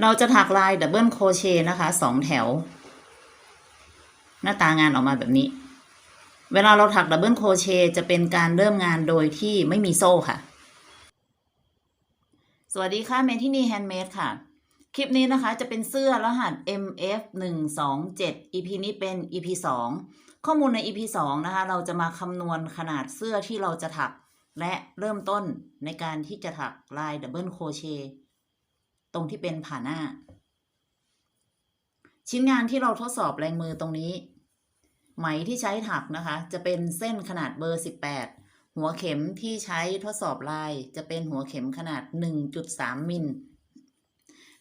เราจะถักลายดับเบิลโครเชต์นะคะสองแถว หน้าตางานออกมาแบบนี้ เวลาเราถักดับเบิลโครเชต์จะเป็นการเริ่มงานโดยที่ไม่มีโซ่ค่ะ สวัสดีค่ะเมทินีแฮนด์เมดค่ะ คลิปนี้นะคะจะเป็นเสื้อรหัส MF 1 2 7 EP นี้เป็น EP 2 ข้อมูลใน EP 2 นะคะ เราจะมาคำนวณขนาดเสื้อที่เราจะถัก และเริ่มต้นในการที่จะถักลายดับเบิลโครเชต์ ตรงที่เป็นผ่าหน้า ชิ้นงานที่เราทดสอบแรงมือตรงนี้ ไหมที่ใช้ถักนะคะ จะเป็นเส้นขนาดเบอร์ 18 หัวเข็มที่ใช้ทดสอบลาย จะเป็นหัวเข็มขนาด 1.3 มิล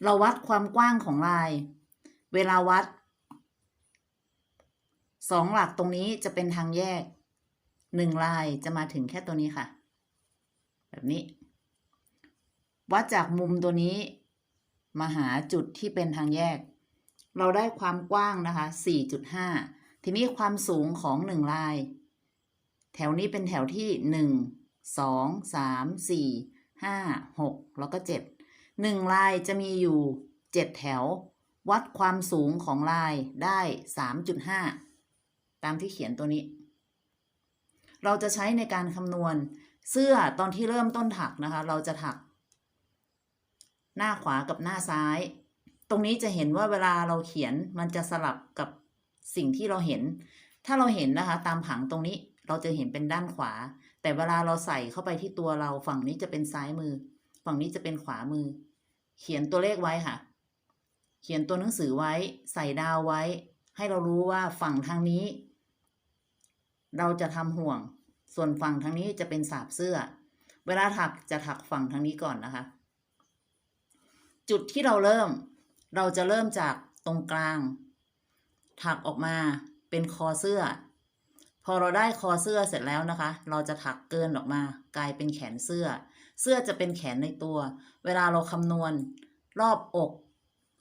เราวัดความกว้างของลาย เวลาวัดสองหลักตรงนี้จะเป็นทางแยกหนึ่งลายจะมาถึงแค่ตัวนี้ค่ะ แบบนี้ วัดจากมุมตัวนี้ มาหาจุดที่เป็นทางแยก เราได้ความกว้างนะคะ 4.5 ทีนี้ความสูงของหนึ่งลาย แถวนี้เป็นแถวที่ 1 2 3 4 5 6 แล้วก็ 7 1 ลายจะมีอยู่ 7 แถว วัดความสูงของลายได้ 3.5 ตามที่เขียนตัวนี้ เราจะใช้ในการคำนวณเสื้อตอนที่เริ่มต้นถักนะคะ เราจะถัก หน้าขวากับหน้าซ้าย ตรงนี้จะเห็นว่าเวลาเราเขียนมันจะสลับกับสิ่งที่เราเห็น ถ้าเราเห็นนะคะ ตามผังตรงนี้เราจะเห็นเป็นด้านขวา แต่เวลาเราใส่เข้าไปที่ตัวเราฝั่งนี้จะเป็นซ้ายมือ ฝั่งนี้จะเป็นขวามือ เขียนตัวเลขไว้ค่ะ เขียนตัวหนังสือไว้ ใส่ดาวไว้ ให้เรารู้ว่าฝั่งทางนี้ เราจะทำห่วง ส่วนฝั่งทางนี้จะเป็นสาบเสื้อ เวลาถักจะถักฝั่งทางนี้ก่อนนะคะ จุดที่เราเริ่ม เราจะเริ่มจากตรงกลาง ถักออกมาเป็นคอเสื้อ พอเราได้คอเสื้อเสร็จแล้วนะคะ เราจะถักเกินออกมา กลายเป็นแขนเสื้อ เสื้อจะเป็นแขนในตัว เวลาเราคำนวณ รอบอก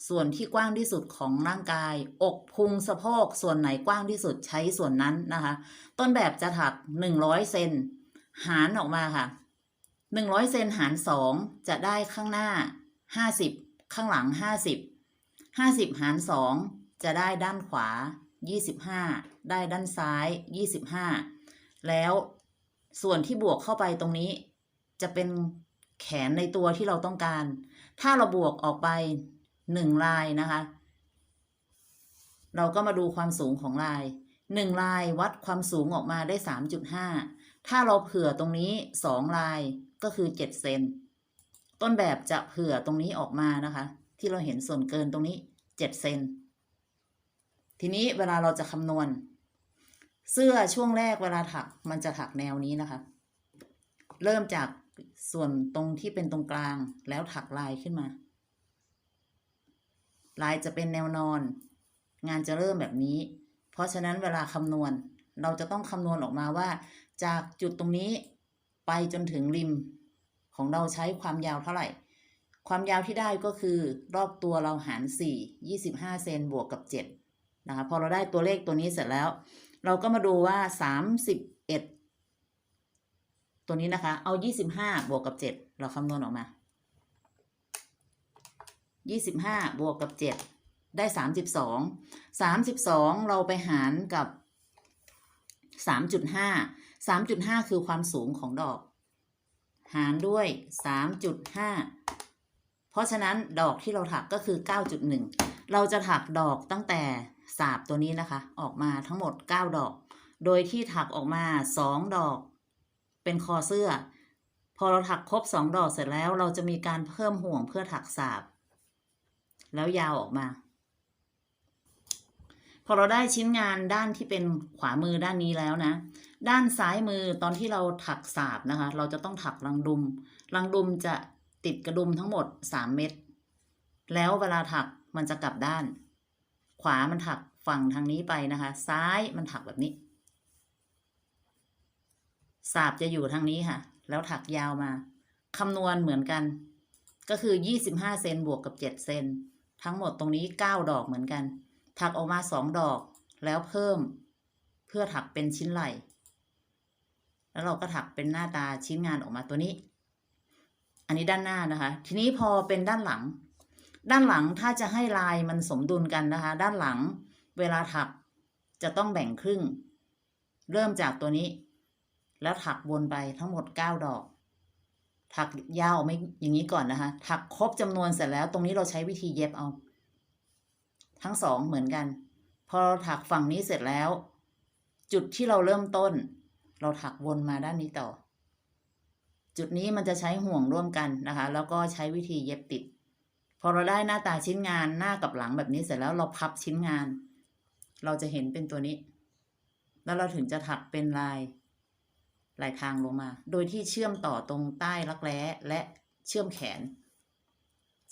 ส่วนที่กว้างที่สุดของร่างกาย อกพุงสะโพกส่วนไหนกว้างที่สุดใช้ส่วนนั้นนะคะ ต้นแบบจะถัก 100เซนหารออกมาค่ะ 100เซนหาร 2 จะได้ข้างหน้า 50ข้างหลัง50 50หาร2จะได้ด้านขวา25ได้ด้านซ้าย25แล้วส่วนที่บวกเข้าไปตรงนี้ จะเป็นแขนในตัวที่เราต้องการ ถ้าเราบวกออกไป1ลายนะคะ เราก็มาดูความสูงของลาย1ลายวัดความสูงออกมาได้3.5ถ้าเราเผื่อตรงนี้2ลายก็คือ7เซน ต้นแบบจะเผื่อตรงนี้ออกมานะคะ ที่เราเห็นส่วนเกินตรงนี้7เซนทีนี้เวลาเราจะคำนวณ เสื้อช่วงแรกเวลาถักมันจะถักแนวนี้นะคะ เริ่มจากส่วนตรงที่เป็นตรงกลางแล้วถักลายขึ้นมา ลายจะเป็นแนวนอน งานจะเริ่มแบบนี้ เพราะฉะนั้นเวลาคำนวณ เราจะต้องคำนวณออกมาว่า จากจุดตรงนี้ไปจนถึงริม ของเราใช้ความยาวเท่าไหร่ ความยาวที่ได้ก็คือรอบตัวเราหาร 4 25 เซนบวกกับ 7 นะคะ พอเราได้ตัวเลขตัวนี้เสร็จแล้ว เราก็มาดูว่า 31 ตัวนี้นะคะ เอา 25 บวกกับ 7 เราคำนวณออกมา 25 บวกกับ 7 ได้ 32 32 เราไปหารกับ 3.5 3.5 คือความสูงของดอก หารด้วย 3.5 เพราะฉะนั้นดอกที่เราถักก็คือ 9.1 เราจะถักดอกตั้งแต่สาบตัวนี้นะคะ ออกมาทั้งหมด 9 ดอก โดยที่ถักออกมา 2 ดอก เป็นคอเสื้อ พอเราถักครบ 2 ดอกเสร็จแล้ว เราจะมีการเพิ่มห่วงเพื่อถักสาบ แล้วยาวออกมา อเราได้ชิ้นงานด้านที่เป็นขวามือด้านนี้แล้วนะ ด้านซ้ายมือตอนที่เราถักสาบนะคะ เราจะต้องถักรังดุม รังดุมจะติดกระดุมทั้งหมด 3 เม็ดแล้วเวลาถักมันจะกลับด้าน ขวามันถักฝั่งทางนี้ไปนะคะ ซ้ายมันถักแบบนี้สาบจะอยู่ทางนี้ค่ะ แล้วถักยาวมาคำนวณเหมือนกัน ก็คือ 25 เซนบวกกับ 7 เซนทั้งหมดตรงนี้ 9 ดอกเหมือนกัน ถักออกมา2ดอกแล้วเพิ่มเพื่อถักเป็นชิ้นไหลแล้วเราก็ถักเป็นหน้าตาชิ้นงานออกมาตัวนี้ อันนี้ด้านหน้านะคะ ทีนี้พอเป็นด้านหลัง ด้านหลังถ้าจะให้ลายมันสมดุลกันนะคะ ด้านหลังเวลาถักจะต้องแบ่งครึ่ง เริ่มจากตัวนี้ แล้วถักวนไปทั้งหมด9ดอก ถักยาวไม่อย่างนี้ก่อนนะคะ ถักครบจำนวนเสร็จแล้ว ตรงนี้เราใช้วิธีเย็บเอา ทั้งสองเหมือนกัน พอเราถักฝั่งนี้เสร็จแล้ว จุดที่เราเริ่มต้น เราถักวนมาด้านนี้ต่อ จุดนี้มันจะใช้ห่วงร่วมกันนะคะ แล้วก็ใช้วิธีเย็บติด พอเราได้หน้าตาชิ้นงานหน้ากับหลังแบบนี้เสร็จแล้วเราพับชิ้นงาน เราจะเห็นเป็นตัวนี้ แล้วเราถึงจะถักเป็นลายลายทางลงมา โดยที่เชื่อมต่อตรงใต้รักแร้และเชื่อมแขน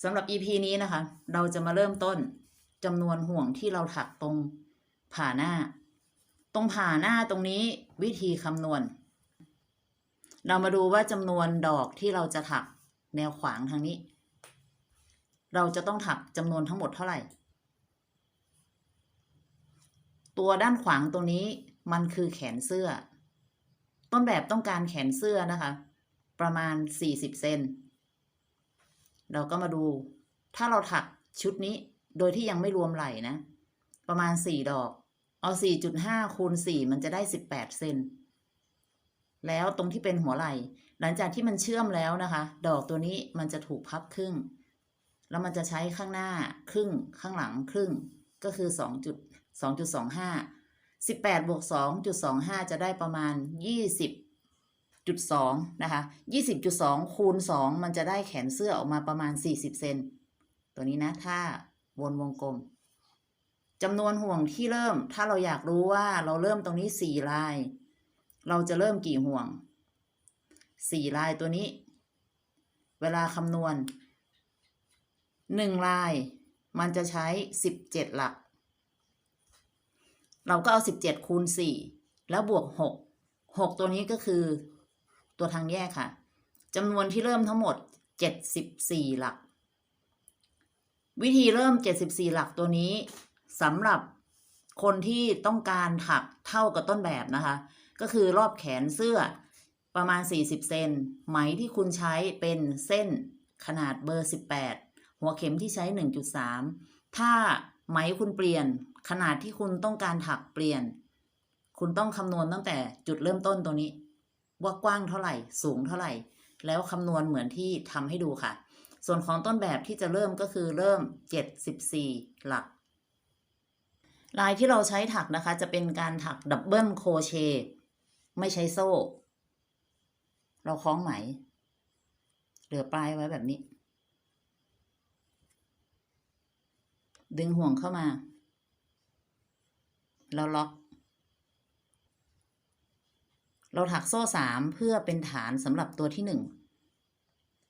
สำหรับ EP นี้นะคะ เราจะมาเริ่มต้น จำนวนห่วงที่เราถักตรงผ่าหน้า ตรงผ่าหน้าตรงนี้วิธีคำนวณ เรามาดูว่าจำนวนดอกที่เราจะถักแนวขวางทางนี้ เราจะต้องถักจำนวนทั้งหมดเท่าไหร่ ตัวด้านขวางตรงนี้มันคือแขนเสื้อ ต้นแบบต้องการแขนเสื้อนะคะ ประมาณ 40 เซนเราก็มาดู ถ้าเราถักชุดนี้ โดยที่ยังไม่รวมไหล่นะ ประมาณ4ดอก เอา4.5คูณ4มันจะได้18เซนแล้วตรงที่เป็นหัวไหล่หลังจากที่มันเชื่อมแล้วนะคะ ดอกตัวนี้มันจะถูกพับครึ่ง แล้วมันจะใช้ข้างหน้าครึ่งข้างหลังครึ่งก็คือ2จุด2.25 18บแปดบวก2.25จะได้ประมาณ20.2นะคะ20.2คูณ2มันจะได้แขนเสื้อออกมาประมาณ40เซนตัวนี้นะถ้า วนวงกลมจำนวนห่วงที่เริ่ม ถ้าเราอยากรู้ว่าเราเริ่มตรงนี้4ลาย เราจะเริ่มกี่ห่วง4ลายตัวนี้ เวลาคำนวณ1ลาย มันจะใช้17หลัก เราก็เอา17คูณ4แล้วบวก6 6ตัวนี้ก็คือตัวทางแยกค่ะจำนวนที่เริ่มทั้งหมด74หลัก วิธีเริ่ม 74 หลักตัวนี้สำหรับคนที่ต้องการถักเท่ากับต้นแบบนะคะ ก็คือรอบแขนเสื้อประมาณ 40 เซนไหมที่คุณใช้เป็นเส้นขนาดเบอร์ 18 หัวเข็มที่ใช้ 1.3 ถ้าไหมคุณเปลี่ยนขนาดที่คุณต้องการถักเปลี่ยน คุณต้องคำนวณตั้งแต่จุดเริ่มต้นตัวนี้ ว่ากว้างเท่าไหร่สูงเท่าไหร่ แล้วคำนวณเหมือนที่ทำให้ดูค่ะ ส่วนของต้นแบบที่จะเริ่มก็คือเริ่ม 74 หลัก ลายที่เราใช้ถักนะคะจะเป็นการถักดับเบิลโคเชต์ไม่ใช้โซ่ เราคล้องไหม เหลือปลายไว้แบบนี้ ดึงห่วงเข้ามาแล้วล็อกเราถักโซ่สามเพื่อเป็นฐานสำหรับตัวที่หนึ่ง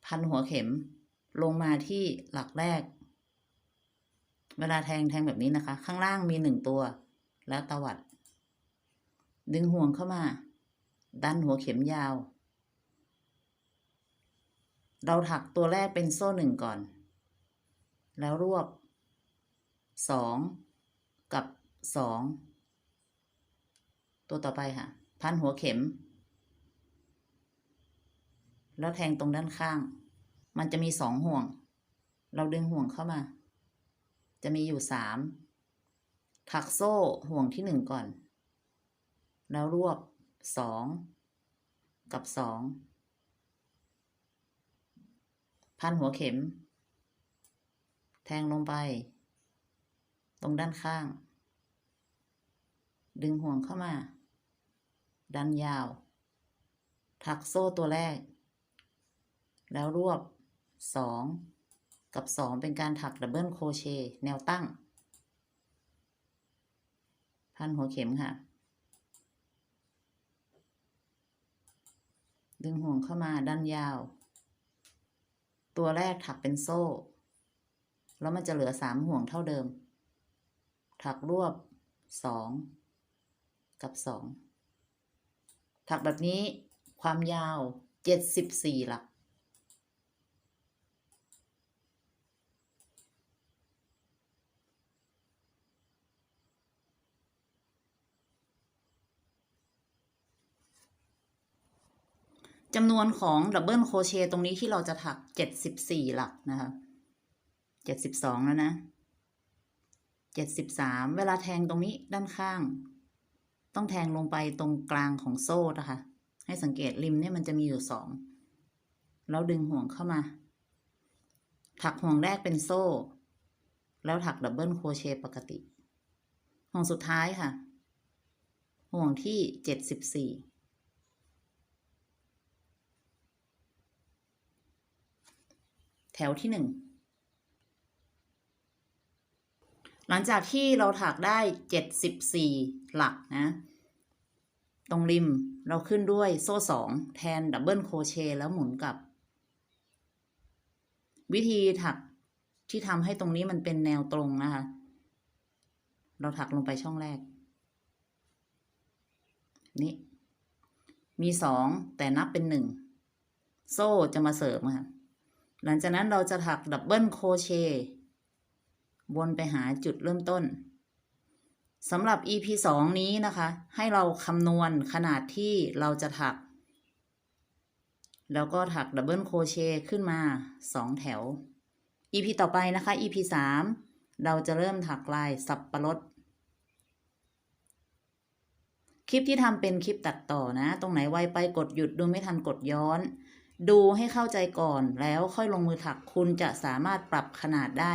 พันหัวเข็ม ลงมาที่หลักแรก เวลาแทงแทงแบบนี้นะคะ ข้างล่างมีหนึ่งตัว แล้วตวัด ดึงห่วงเข้ามา ดันหัวเข็มยาว เราถักตัวแรกเป็นโซ่หนึ่งก่อน แล้วรวบสองกับสองตัวต่อไปค่ะ พันหัวเข็ม แล้วแทงตรงด้านข้าง มันจะมีสองห่วง เราดึงห่วงเข้ามา จะมีอยู่สามถักโซ่ห่วงที่หนึ่งก่อน แล้วรวบสองกับสองพันหัวเข็ม แทงลงไป ตรงด้านข้าง ดึงห่วงเข้ามา ดันยาว ถักโซ่ตัวแรก แล้วรวบ สองกับสองเป็นการถักดับเบิลโคเชต์แนวตั้ง พันหัวเข็มค่ะ ดึงห่วงเข้ามาด้านยาว ตัวแรกถักเป็นโซ่ แล้วมันจะเหลือสามห่วงเท่าเดิม ถักรวบสองกับสองถักแบบนี้ความยาวเจ็ดสิบสี่หลัก จำนวนของดับเบิลโครเชต์ตรงนี้ที่เราจะถัก74หลักนะคะเจ็ดสิบสองแล้วนะเจ็ดสิบสามเวลาแทงตรงนี้ด้านข้าง ต้องแทงลงไปตรงกลางของโซ่นะคะ ให้สังเกตริมเนี่ยมันจะมีอยู่สองแล้วดึงห่วงเข้ามา ถักห่วงแรกเป็นโซ่ แล้วถักดับเบิลโครเชต์ปกติ ห่วงสุดท้ายค่ะ ห่วงที่เจ็ดสิบสี่ แถวที่หนึ่งหลังจากที่เราถักได้เจ็ดสิบสี่หลักนะ ตรงริมเราขึ้นด้วยโซ่สองแทนดับเบิลโคเชต์แล้วหมุนกลับ วิธีถักที่ทำให้ตรงนี้มันเป็นแนวตรงนะคะ เราถักลงไปช่องแรก นี่ มีสองแต่นับเป็นหนึ่ง โซ่จะมาเสริมค่ะ หลังจากนั้นเราจะถักดับเบิลโครเชต์วนไปหาจุดเริ่มต้นสำหรับ EP สองนี้นะคะ ให้เราคำนวณขนาดที่เราจะถัก แล้วก็ถักดับเบิลโครเชต์ขึ้นมาสองแถว EP ต่อไปนะคะ EP สามเราจะเริ่มถักลายสับปะรดคลิปที่ทำเป็นคลิปตัดต่อนะ ตรงไหนไวไปกดหยุดดูไม่ทันกดย้อน ดูให้เข้าใจก่อนแล้วค่อยลงมือถักคุณจะสามารถปรับขนาดได้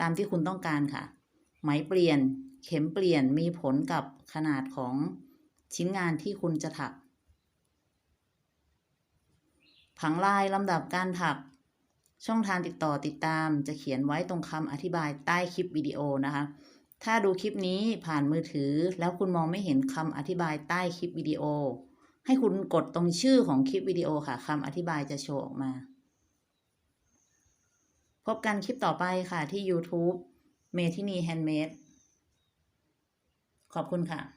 ตามที่คุณต้องการค่ะ ไหมเปลี่ยนเข็มเปลี่ยนมีผลกับขนาดของชิ้นงานที่คุณจะถัก ผังลายลำดับการถัก ช่องทางติดต่อติดตาม จะเขียนไว้ตรงคำอธิบายใต้คลิปวิดีโอนะคะ ถ้าดูคลิปนี้ผ่านมือถือแล้วคุณมองไม่เห็นคำอธิบายใต้คลิปวิดีโอ ให้คุณกดตรงชื่อของคลิปวิดีโอค่ะคำอธิบายจะโชว์ออกมา พบกันคลิปต่อไปค่ะที่ YouTube เมทินีแฮนด์เมดขอบคุณค่ะ